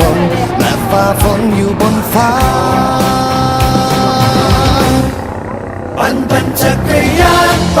ลมและฟ้าฝนอยู่บนฟ้า ปั่นปั่นจักรยานไป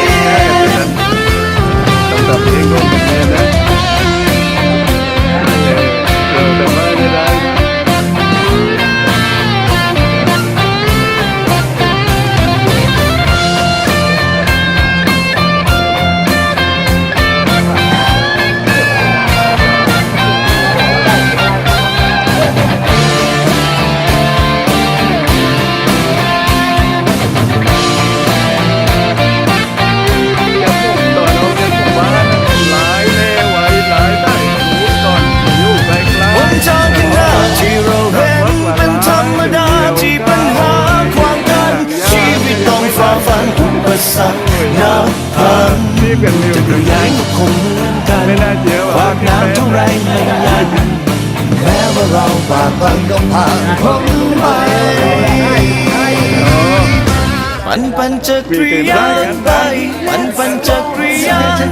ฝ่าฟันต้องผ่านพ้นไปปันปันจักรยานไปปันปันจักรยานกัน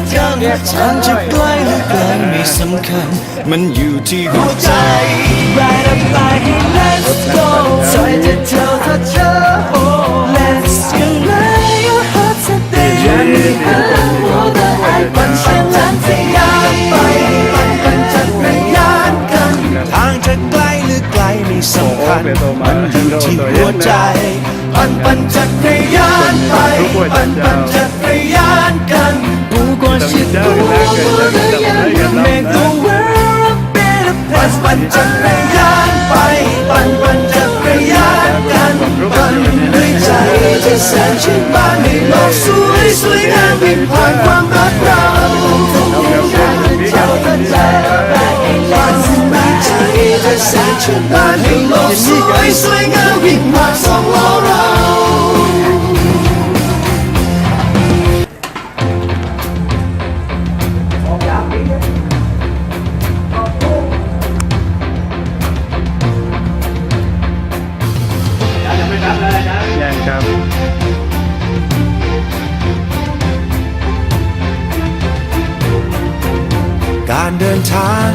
ทางจะใกล้หรือไกลไม่สำคัญ มันอยู่ที่หัวใจ Ride a bike, hey, let's go. ใจจะเท่าถ้าเธอ มันอยู่ที่หัวใจปั่นปั่นจักรยานไปปั่นปั่นจักรยานกันผู้ก็ชิดกูก็รือยัง make the world better place ปั่นจักรยานไปปั่นปั่นจักรยานกันปั่นด้วยใจที่แสนชื่นบานานให้โลกสวยสวยงามอีกมากสองล้อเรายังครัการเดินทาง